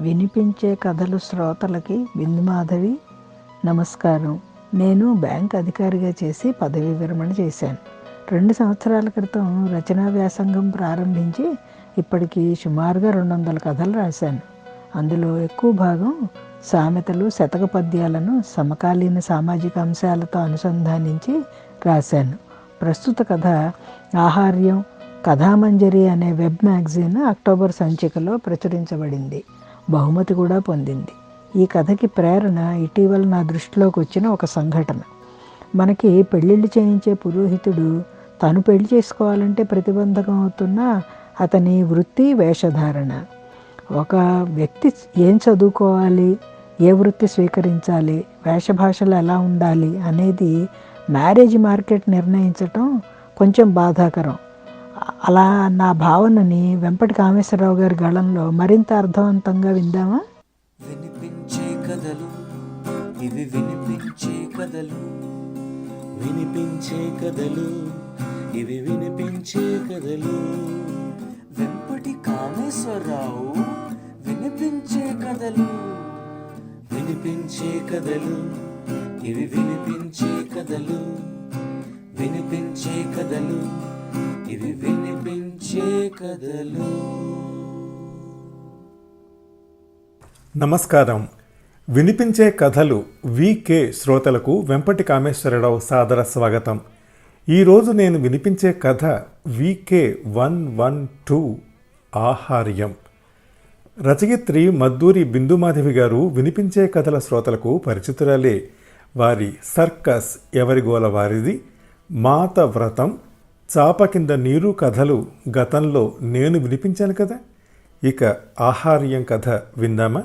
వినిపించే కథలు శ్రోతలకి బిందుమాధవి నమస్కారం. నేను బ్యాంక్ అధికారిగా చేసి పదవీ విరమణ చేశాను. రెండు సంవత్సరాల క్రితం రచనా వ్యాసంగం ప్రారంభించి ఇప్పటికి సుమారుగా రెండు వందల కథలు రాశాను. అందులో ఎక్కువ భాగం సామెతలు శతక పద్యాలను సమకాలీన సామాజిక అంశాలతో అనుసంధానించి రాశాను. ప్రస్తుత కథ ఆహార్యం కథామంజరి అనే వెబ్ మ్యాగజైన్ అక్టోబర్ సంచికలో ప్రచురించబడింది. బహుమతి కూడా పొందింది. ఈ కథకి ప్రేరణ ఇటీవల నా దృష్టిలోకి వచ్చిన ఒక సంఘటన. మనకి పెళ్ళిళ్ళు చేయించే పురోహితుడు తను పెళ్ళి చేసుకోవాలంటే ప్రతిబంధకం అవుతున్న అతని వృత్తి వేషధారణ. ఒక వ్యక్తి ఏం చదువుకోవాలి? ఏ వృత్తి స్వీకరించాలి? వేషభాషలు ఎలా ఉండాలి? అనేది మ్యారేజ్ మార్కెట్ నిర్ణయించటం కొంచెం బాధాకరం. అలా నా భావనని వెంపటి కామేశ్వరరావు గారి గళంలో మరింత అర్థవంతంగా విందామా? వినిపించే కథలు ఇవి వినిపించే కథలు వినిపించే కథలు ఇవి వినిపించే కథలు. వెంపటి కామేశ్వరరావు వినిపించే కథలు వినిపించే కథలు ఇవి వినిపించే కథలు వినిపించే కథలు ఇవి వినిపించే కథలు నమస్కారం. వినిపించే కథలు వికే శ్రోతలకు వెంపటి కామేశ్వరరావు సాదర స్వాగతం. ఈరోజు నేను వినిపించే కథ వికే వన్ వన్ టూ ఆహార్యం. రచయిత్రి మద్దూరి బిందుమాధవి గారు వినిపించే కథల శ్రోతలకు పరిచితురాలే. వారి సర్కస్ ఎవరిగోల వారిది? మాత వ్రతం చాప కింద నీరు కథలు గతంలో నేను వినిపించాను కదా. ఇక ఆహార్యం కథ విందామా?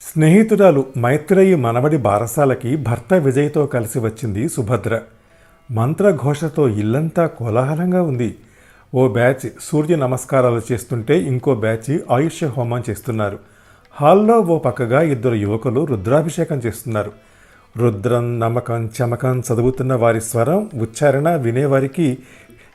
స్నేహితురాలు మైత్రేయి మనవడి బారసాలకి భర్త విజయ్తో కలిసి వచ్చింది సుభద్ర. మంత్రఘోషతో ఇల్లంతా కోలాహలంగా ఉంది. ఓ బ్యాచ్ సూర్య నమస్కారాలు చేస్తుంటే ఇంకో బ్యాచ్ ఆయుష్య హోమం చేస్తున్నారు. హాల్లో ఓ పక్కగా ఇద్దరు యువకులు రుద్రాభిషేకం చేస్తున్నారు. రుద్రం నమ్మకం చమకం చదువుతున్న వారి స్వరం ఉచ్చారణ వినేవారికి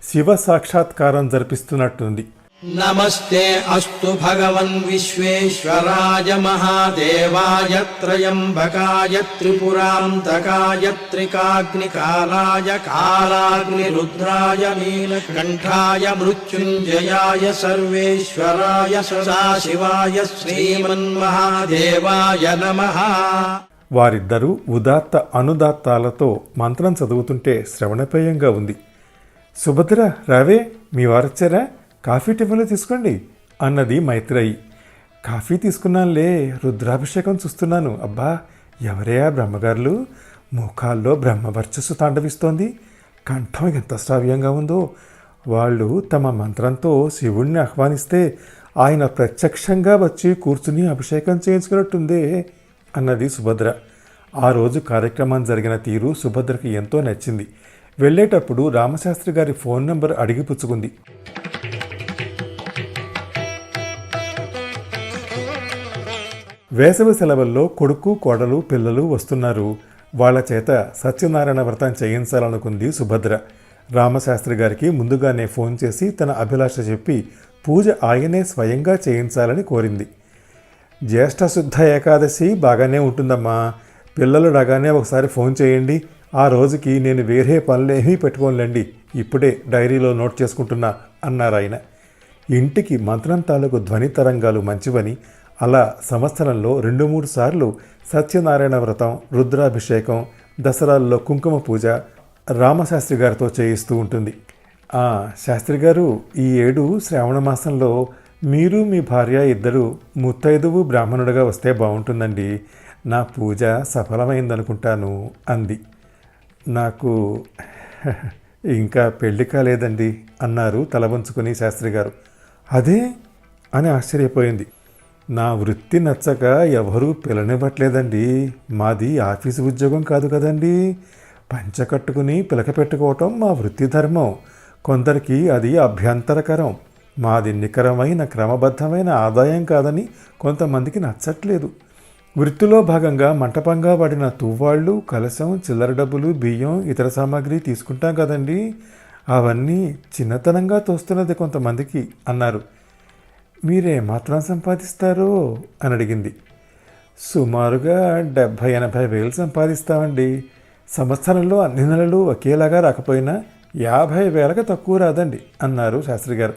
శివ సాక్షాత్కారం జరిపిస్తున్నట్టుంది. नमस्ते अस्तु भगवन् विश्वेश्वराय महादेवाय त्रयम्बकाय त्रिपुरान्तकाय त्रिकाग्निकालाय कालाग्निरुद्राय नीलकण्ठाय मृत्युञ्जयाय सर्वेश्वराय सदाशिवाय श्रीमन्महादेवाय नमः వారిద్దరూ ఉదాత్త అనుదాత్తాలతో మంత్రం చదువుతుంటే శ్రవణపేయంగా ఉంది సుభద్ర రావే మీ వారొచ్చారా కాఫీ టిఫిన్లు తీసుకోండి అన్నది మైత్రేయి. కాఫీ తీసుకున్నానులే రుద్రాభిషేకం చూస్తున్నాను. అబ్బా ఎవరే ఆ బ్రహ్మగారులు? ముఖాల్లో బ్రహ్మవర్చస్సు తాండవిస్తోంది. కంఠం ఎంత శ్రావ్యంగా ఉందో. వాళ్ళు తమ మంత్రంతో శివుణ్ణి ఆహ్వానిస్తే ఆయన ప్రత్యక్షంగా వచ్చి కూర్చుని అభిషేకం చేయించుకున్నట్టుందే అన్నది సుభద్ర. ఆ రోజు కార్యక్రమం జరిగిన తీరు సుభద్రకి ఎంతో నచ్చింది. వెళ్ళేటప్పుడు రామశాస్త్రి గారి ఫోన్ నంబర్ అడిగి పుచ్చుకుంది. వేసవి సెలవుల్లో కొడుకు కోడలు పిల్లలు వస్తున్నారు. వాళ్ళ చేత సత్యనారాయణ వ్రతం చేయించాలనుకుంది సుభద్ర. రామశాస్త్రి గారికి ముందుగానే ఫోన్ చేసి తన అభిలాష చెప్పి పూజ ఆయనే స్వయంగా చేయించాలని కోరింది. జ్యేష్ఠ శుద్ధ ఏకాదశి బాగానే ఉంటుందమ్మా. పిల్లలు రాగానే ఒకసారి ఫోన్ చేయండి. ఆ రోజుకి నేను వేరే పనులేమీ పెట్టుకోనులేండి. ఇప్పుడే డైరీలో నోట్ చేసుకుంటున్నా అన్నారు ఆయన ఇంటికి మంత్రం తాలూకు ధ్వని తరంగాలు మంచివని అలా సంవత్సరంలో రెండు మూడు సార్లు సత్యనారాయణ వ్రతం రుద్రాభిషేకం దసరాల్లో కుంకుమ పూజ రామశాస్త్రి గారితో చేయిస్తూ ఉంటుంది. ఆ, శాస్త్రి గారు ఈ ఏడు శ్రావణ మాసంలో మీరు మీ భార్య ఇద్దరు ముత్తైదువు బ్రాహ్మణుడిగా వస్తే బాగుంటుందండి. నా పూజ సఫలమైందనుకుంటాను అంది. నాకు ఇంకా పెళ్ళి కాలేదండి అన్నారు తలవంచుకుని శాస్త్రి గారు. అదే? అని ఆశ్చర్యపోయింది. నా వృత్తి నచ్చక ఎవరూ పిల్లనివ్వట్లేదండి మాది ఆఫీసు ఉద్యోగం కాదు కదండి. పంచకట్టుకుని పిలక పెట్టుకోవటం మా వృత్తి ధర్మం. కొందరికి అది అభ్యంతరకరం. మాది నికరమైన క్రమబద్ధమైన ఆదాయం కాదని కొంతమందికి నచ్చట్లేదు. వృత్తిలో భాగంగా మంటపంగా వాడిన తువ్వాళ్ళు కలశం చిల్లర డబ్బులు బియ్యం ఇతర సామాగ్రి తీసుకుంటాం కదండి. అవన్నీ చిన్నతనంగా తోస్తున్నది కొంతమందికి అన్నారు. మీరే మాత్రం సంపాదిస్తారో? అని అడిగింది. సుమారుగా డెబ్భై ఎనభై వేలు సంపాదిస్తామండి. సంవత్సరంలో అన్ని నెలలు ఒకేలాగా రాకపోయినా యాభై వేలకు తక్కువ రాదండి అన్నారు శాస్త్రి గారు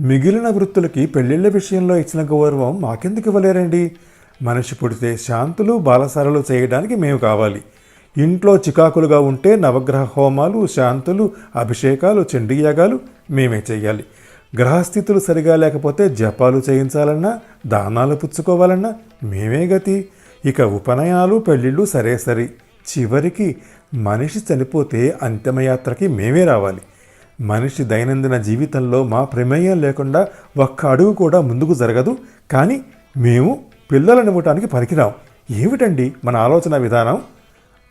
మిగిలిన వృత్తులకి పెళ్ళిళ్ళ విషయంలో ఇచ్చిన గౌరవం మాకెందుకు ఇవ్వలేరండి? మనిషి పుడితే శాంతులు బాలసారలు చేయడానికి మేము కావాలి. ఇంట్లో చికాకులుగా ఉంటే నవగ్రహ హోమాలు శాంతులు అభిషేకాలు చండీయాగాలు మేమే చేయాలి. గ్రహస్థితులు సరిగా లేకపోతే జపాలు చేయించాలన్నా దానాలు పుచ్చుకోవాలన్నా మేమే గతి. ఇక ఉపనయనాలు పెళ్ళిళ్ళు సరే సరి. చివరికి మనిషి చనిపోతే అంతిమయాత్రకి మేమే రావాలి. మనిషి దైనందిన జీవితంలో మా ప్రమేయం లేకుండా ఒక్క అడుగు కూడా ముందుకు జరగదు. కానీ మేము పిల్లలనివ్వటానికి పనికిరాం. ఏమిటండి మన ఆలోచన విధానం?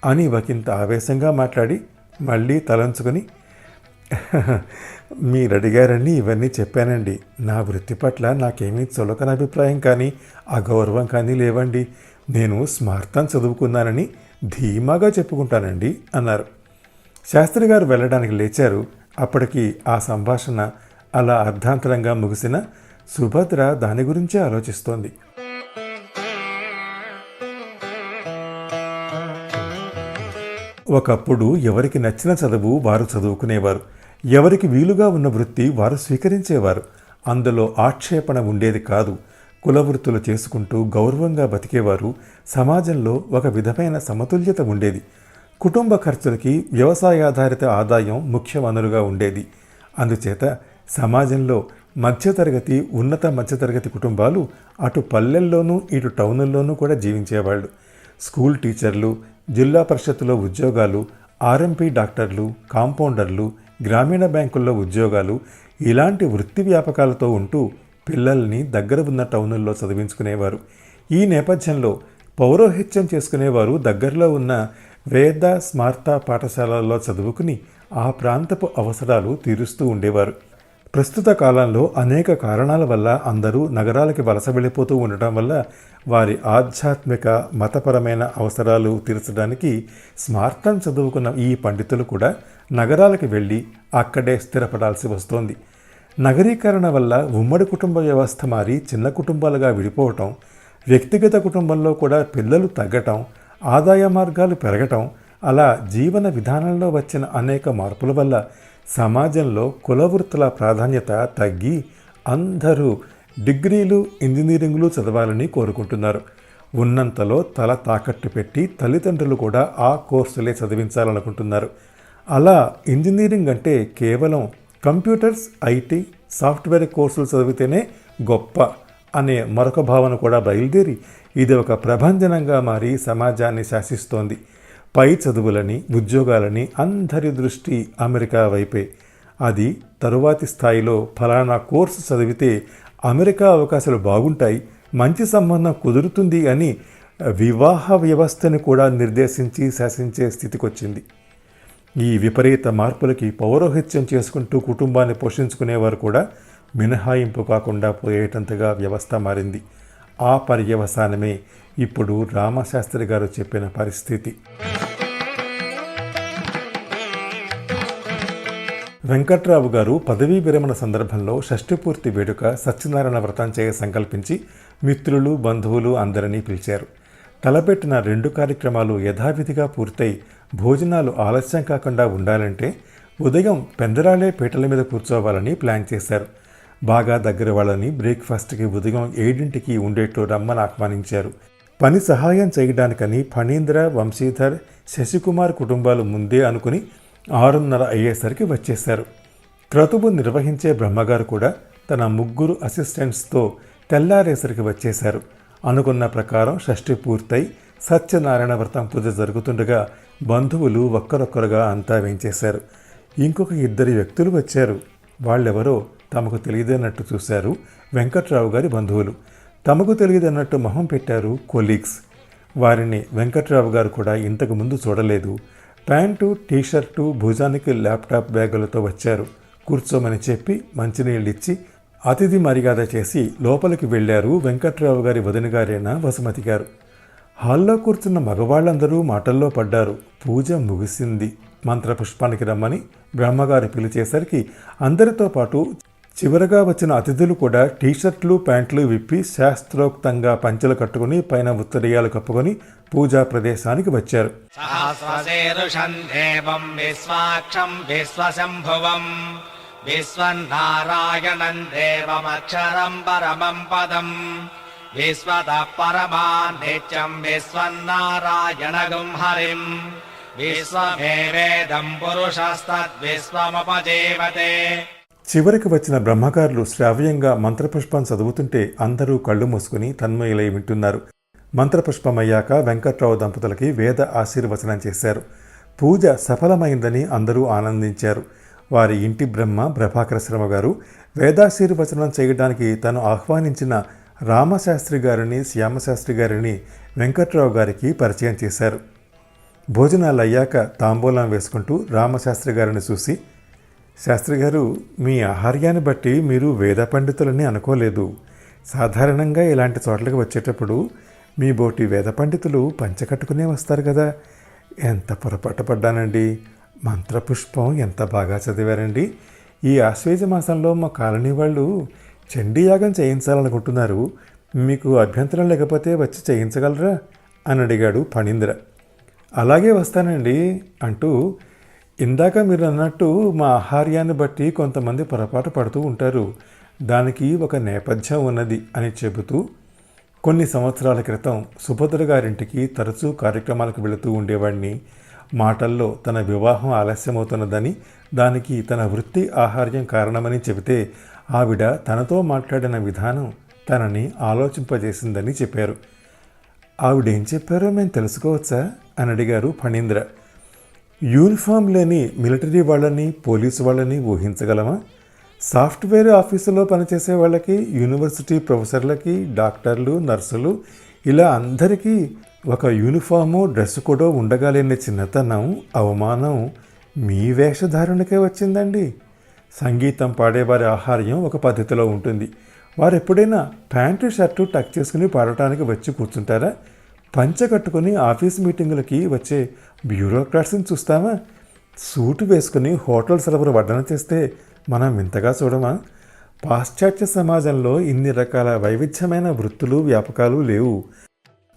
అని ఒకంత ఆవేశంగా మాట్లాడి మళ్ళీ తలంచుకొని మీరు అడిగారని ఇవన్నీ చెప్పానండి. నా వృత్తి పట్ల నాకేమీ చులకన అభిప్రాయం కానీ అగౌరవం కానీ లేవండి. నేను స్మార్థం చదువుకున్నానని ధీమాగా చెప్పుకుంటానండి అన్నారు. శాస్త్రి గారు వెళ్ళడానికి లేచారు. అప్పటికి ఆ సంభాషణ అలా అర్ధాంతరంగా ముగిసిన సుభద్ర దాని గురించే ఆలోచిస్తోంది. ఒకప్పుడు ఎవరికి నచ్చిన చదువు వారు చదువుకునేవారు. ఎవరికి వీలుగా ఉన్న వృత్తి వారు స్వీకరించేవారు. అందులో ఆక్షేపణ ఉండేది కాదు. కులవృత్తులు చేసుకుంటూ గౌరవంగా బతికేవారు సమాజంలో ఒక విధమైన సమతుల్యత ఉండేది. కుటుంబ ఖర్చులకి వ్యవసాయాధారిత ఆదాయం ముఖ్య వనరుగా ఉండేది. అందుచేత సమాజంలో మధ్యతరగతి ఉన్నత మధ్యతరగతి కుటుంబాలు అటు పల్లెల్లోనూ ఇటు టౌనుల్లోనూ కూడా జీవించేవాళ్ళు. స్కూల్ టీచర్లు జిల్లా పరిషత్తులో ఉద్యోగాలు ఆర్ఎంపీ డాక్టర్లు కాంపౌండర్లు గ్రామీణ బ్యాంకుల్లో ఉద్యోగాలు ఇలాంటి వృత్తి వ్యాపకాలతో ఉంటూ పిల్లల్ని దగ్గర ఉన్న టౌనుల్లో చదివించుకునేవారు. ఈ నేపథ్యంలో పౌరోహిత్యం చేసుకునేవారు దగ్గరలో ఉన్న వేద స్మార్త పాఠశాలల్లో చదువుకుని ఆ ప్రాంతపు అవసరాలు తీరుస్తూ ఉండేవారు. ప్రస్తుత కాలంలో అనేక కారణాల వల్ల అందరూ నగరాలకి వలస వెళ్ళిపోతూ ఉండటం వల్ల వారి ఆధ్యాత్మిక మతపరమైన అవసరాలు తీర్చడానికి స్మార్తం చదువుకున్న ఈ పండితులు కూడా నగరాలకు వెళ్ళి అక్కడే స్థిరపడాల్సి వస్తోంది. నగరీకరణ వల్ల ఉమ్మడి కుటుంబ వ్యవస్థ మారి చిన్న కుటుంబాలుగా విడిపోవటం వ్యక్తిగత కుటుంబంలో కూడా పిల్లలు తగ్గటం ఆదాయ మార్గాలు పెరగటం అలా జీవన విధానంలో వచ్చిన అనేక మార్పుల వల్ల సమాజంలో కులవృత్తుల ప్రాధాన్యత తగ్గి అందరూ డిగ్రీలు ఇంజనీరింగ్లు చదవాలని కోరుకుంటున్నారు. ఉన్నంతలో తల తాకట్టు పెట్టి తల్లిదండ్రులు కూడా ఆ కోర్సులే చదివించాలనుకుంటున్నారు. అలా ఇంజనీరింగ్ అంటే కేవలం కంప్యూటర్స్ ఐటీ సాఫ్ట్వేర్ కోర్సులు చదివితేనే గొప్ప అనే మరొక భావన కూడా బయలుదేరి ఇది ఒక ప్రభంజనంగా మారి సమాజాన్ని శాసిస్తోంది. పై చదువులని ఉద్యోగాలని అందరి దృష్టి అమెరికా వైపే. అది తరువాతి స్థాయిలో ఫలానా కోర్సు చదివితే అమెరికా అవకాశాలు బాగుంటాయి మంచి సంబంధం కుదురుతుంది అని వివాహ వ్యవస్థను కూడా నిర్దేశించి శాసించే స్థితికొచ్చింది. ఈ విపరీత మార్పులకి పౌరోహిత్యం చేసుకుంటూ కుటుంబాన్ని పోషించుకునేవారు కూడా మినహాయింపు కాకుండా పోయేటంతగా వ్యవస్థ మారింది. ఆ పర్యవసానమే ఇప్పుడు రామశాస్త్రి గారు చెప్పిన పరిస్థితి. వెంకట్రావు గారు పదవీ విరమణ సందర్భంలో షష్ఠిపూర్తి వేడుక సత్యనారాయణ వ్రతం చేయ సంకల్పించి మిత్రులు బంధువులు అందరినీ పిలిచారు. తలపెట్టిన రెండు కార్యక్రమాలు యథావిధిగా పూర్తయి భోజనాలు ఆలస్యం కాకుండా ఉండాలంటే ఉదయం పెందరాలే పీటల మీద కూర్చోవాలని ప్లాన్ చేశారు. బాగా దగ్గర వాళ్ళని బ్రేక్ఫాస్ట్కి ఉదయం ఏడింటికి ఉండేట్టు రమ్మని ఆహ్వానించారు. పని సహాయం చేయడానికని ఫణీంద్ర వంశీధర్ శశికుమార్ కుటుంబాలు ముందే అనుకుని ఆరున్నర అయ్యేసరికి వచ్చేశారు. క్రతువు నిర్వహించే బ్రహ్మగారు కూడా తన ముగ్గురు అసిస్టెంట్స్తో తెల్లారేసరికి వచ్చేశారు. అనుకున్న ప్రకారం షష్ఠి పూర్తయి సత్యనారాయణ వ్రతం పూజ జరుగుతుండగా బంధువులు ఒక్కరొక్కరుగా అంతా వేయించేశారు. ఇంకొక ఇద్దరు వ్యక్తులు వచ్చారు. వాళ్ళెవరో తమకు తెలియదన్నట్టు చూశారు వెంకట్రావు గారి బంధువులు. తమకు తెలియదన్నట్టు మొహం పెట్టారు కొలీగ్స్. వారిని వెంకట్రావు గారు కూడా ఇంతకు ముందు చూడలేదు. ప్యాంటు టీషర్టు భుజానికి ల్యాప్టాప్ బ్యాగులతో వచ్చారు. కూర్చోమని చెప్పి మంచినీళ్ళు ఇచ్చి అతిథి మర్యాద చేసి లోపలికి వెళ్ళారు వెంకట్రావు గారి వదిన గారైన వసుమతి గారు. హాల్లో కూర్చున్న మగవాళ్ళందరూ మాటల్లో పడ్డారు. పూజ ముగిసింది. మంత్రపుష్పానికి రమ్మని బ్రహ్మగారి పిలిచేసరికి అందరితో పాటు చివరగా వచ్చిన అతిథులు కూడా టీషర్ట్లు ప్యాంట్లు విప్పి శాస్త్రోక్తంగా పంచెలు కట్టుకుని పైన ఉత్తరీయాలు కప్పుకొని పూజా ప్రదేశానికి వచ్చారు. విశ్వనారాయణం పరమం పదం. विश्वन्नारायणम् देवमक्षरम् परमम् पदम् विश्वतः परमान् नित्यम् विश्वन्नारायणगुम् हरिम् विश्वमेवेदम् पुरुषस्तद्विश्वमुपजीवते చివరికి వచ్చిన బ్రహ్మగారులు శ్రావ్యంగా మంత్రపుష్పం చదువుతుంటే అందరూ కళ్ళు మూసుకుని తన్మయులై వింటున్నారు మంత్రపుష్పమయ్యాక వెంకట్రావు దంపతులకి వేద ఆశీర్వచనం చేశారు పూజ సఫలమైందని అందరూ ఆనందించారు వారి ఇంటి బ్రహ్మ ప్రభాకర శర్మ గారు వేదాశీర్వచనం చేయడానికి తను ఆహ్వానించిన రామశాస్త్రి గారిని శ్యామశాస్త్రి గారిని వెంకట్రావు గారికి పరిచయం చేశారు. భోజనాలు అయ్యాక తాంబూలం వేసుకుంటూ రామశాస్త్రి గారిని చూసి శాస్త్రి గారు మీ ఆహార్యాన్ని బట్టి మీరు వేద పండితులని అనుకోలేదు. సాధారణంగా ఇలాంటి చోట్లకు వచ్చేటప్పుడు మీ బోటి వేద పండితులు పంచకట్టుకునే వస్తారు కదా. ఎంత పొరపాటు పడ్డానండి? మంత్రపుష్పం ఎంత బాగా చదివారండి? ఈ ఆశ్వేజ మాసంలో మా కాలనీ వాళ్ళు చండీయాగం చేయించాలనుకుంటున్నారు. మీకు అభ్యంతరం లేకపోతే వచ్చి చేయించగలరా? అని అడిగాడు ఫణీంద్ర. అలాగే వస్తానండి అంటూ ఇందాక మీరు అన్నట్టు మా ఆహార్యాన్ని బట్టి కొంతమంది పొరపాటు పడుతూ ఉంటారు. దానికి ఒక నేపథ్యం ఉన్నది అని చెబుతూ కొన్ని సంవత్సరాల క్రితం సుభద్ర గారింటికి తరచూ కార్యక్రమాలకు వెళుతూ ఉండేవాడిని మాటల్లో తన వివాహం ఆలస్యమవుతున్నదని దానికి తన వృత్తి ఆహార్యం కారణమని చెబితే ఆవిడ తనతో మాట్లాడిన విధానం తనని ఆలోచింపజేసిందని చెప్పారు. ఆవిడేం చెప్పారో మేము తెలుసుకోవచ్చా? అని అడిగారు ఫణీంద్ర. యూనిఫామ్ లేని మిలిటరీ వాళ్ళని పోలీసు వాళ్ళని ఊహించగలమా? సాఫ్ట్వేర్ ఆఫీసులో పనిచేసే వాళ్ళకి యూనివర్సిటీ ప్రొఫెసర్లకి డాక్టర్లు నర్సులు ఇలా అందరికీ ఒక యూనిఫాము డ్రెస్ కూడా ఉండగలేని చిన్నతనం అవమానం మీ వేషధారణకే వచ్చిందండి. సంగీతం పాడేవారి ఆహార్యం ఒక పద్ధతిలో ఉంటుంది. వారు ఎప్పుడైనా ప్యాంటు షర్టు టక్ చేసుకుని పాడటానికి వచ్చి కూర్చుంటారా? పంచ కట్టుకుని ఆఫీస్ మీటింగులకి వచ్చే బ్యూరోక్రాట్స్ని చూస్తామా? సూటు వేసుకుని హోటల్ సెలవులు వడ్డన చేస్తే మనం వింతగా చూడమా? పాశ్చాత్య సమాజంలో ఇన్ని రకాల వైవిధ్యమైన వృత్తులు వ్యాపకాలు లేవు.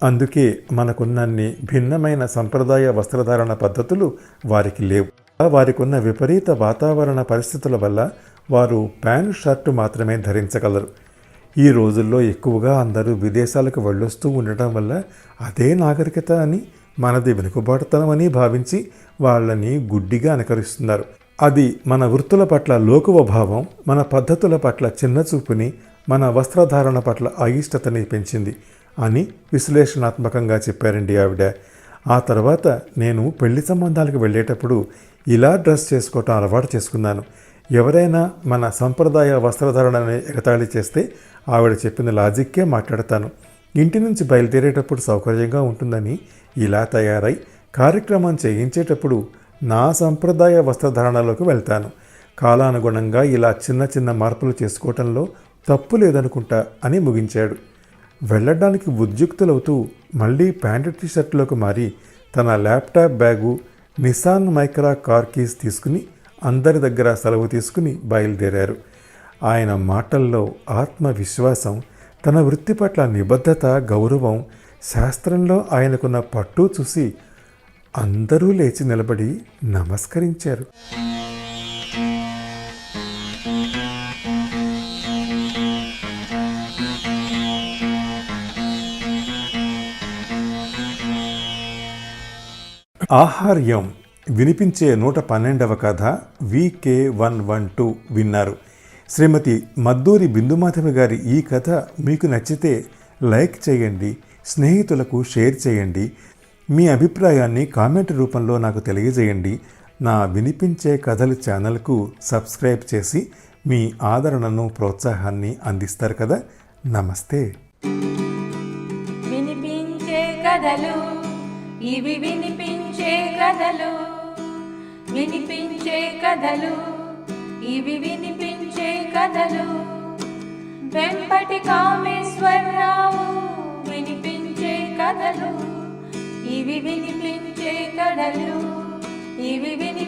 అందుకే మనకున్నన్ని భిన్నమైన సంప్రదాయ వస్త్రధారణ పద్ధతులు వారికి లేవు. వారికి ఉన్న విపరీత వాతావరణ పరిస్థితుల వల్ల వారు ప్యాంటు షర్టు మాత్రమే ధరించగలరు. ఈ రోజుల్లో ఎక్కువగా అందరూ విదేశాలకు వెళ్ళొస్తూ ఉండటం వల్ల అదే నాగరికత అని మనది వెనుకబాటుతనం అని భావించి వాళ్ళని గుడ్డిగా అనుకరిస్తున్నారు. అది మన వృత్తుల పట్ల లోకువ భావం మన పద్ధతుల పట్ల చిన్న చూపుని మన వస్త్రధారణ పట్ల అయిష్టతని పెంచింది అని విశ్లేషణాత్మకంగా చెప్పారండి ఆవిడ. ఆ తర్వాత నేను పెళ్ళి సంబంధాలకు వెళ్ళేటప్పుడు ఇలా డ్రెస్ చేసుకోవటం అలవాటు చేసుకున్నాను. ఎవరైనా మన సంప్రదాయ వస్త్రధారణని ఎగతాళి చేస్తే ఆవిడ చెప్పిన లాజిక్కే మాట్లాడతాను. ఇంటి నుంచి బయలుదేరేటప్పుడు సౌకర్యంగా ఉంటుందని ఇలా తయారై కార్యక్రమం చేయించేటప్పుడు నా సంప్రదాయ వస్త్రధారణలోకి వెళ్తాను. కాలానుగుణంగా ఇలా చిన్న చిన్న మార్పులు చేసుకోవటంలో తప్పు లేదనుకుంటా అని ముగించాడు. వెళ్ళడానికి ఉద్యుక్తులవుతూ మళ్ళీ ప్యాంటు టీషర్ట్లోకి మారి తన laptop bag Nissan Micra car keys తీసుకుని అందరి దగ్గర సెలవు తీసుకుని బయలుదేరారు. ఆయన మాటల్లో ఆత్మవిశ్వాసం తన వృత్తి పట్ల నిబద్ధత గౌరవం శాస్త్రంలో ఆయనకున్న పట్టు చూసి అందరూ లేచి నిలబడి నమస్కరించారు. ఆహార్యం వినిపించే నూట పన్నెండవ కథ వికే వన్ వన్ టూ విన్నారు. శ్రీమతి మద్దూరి బిందుమాధవి గారి ఈ కథ మీకు నచ్చితే లైక్ చేయండి స్నేహితులకు షేర్ చేయండి మీ అభిప్రాయాన్ని కామెంట్ రూపంలో నాకు తెలియజేయండి. నా వినిపించే కథలు ఛానల్కు సబ్స్క్రైబ్ చేసి మీ ఆదరణను ప్రోత్సాహాన్ని అందిస్తారు కదా. నమస్తే. వినిపించే కథలు ఇవి వినిపించే కథలు వినిపించే కథలు ఇవి వినిపించే కథలు. వెంపటి కామేశ్వరరావు వినిపించే కథలు ఇవి వినిపించే కథలు ఇవి విని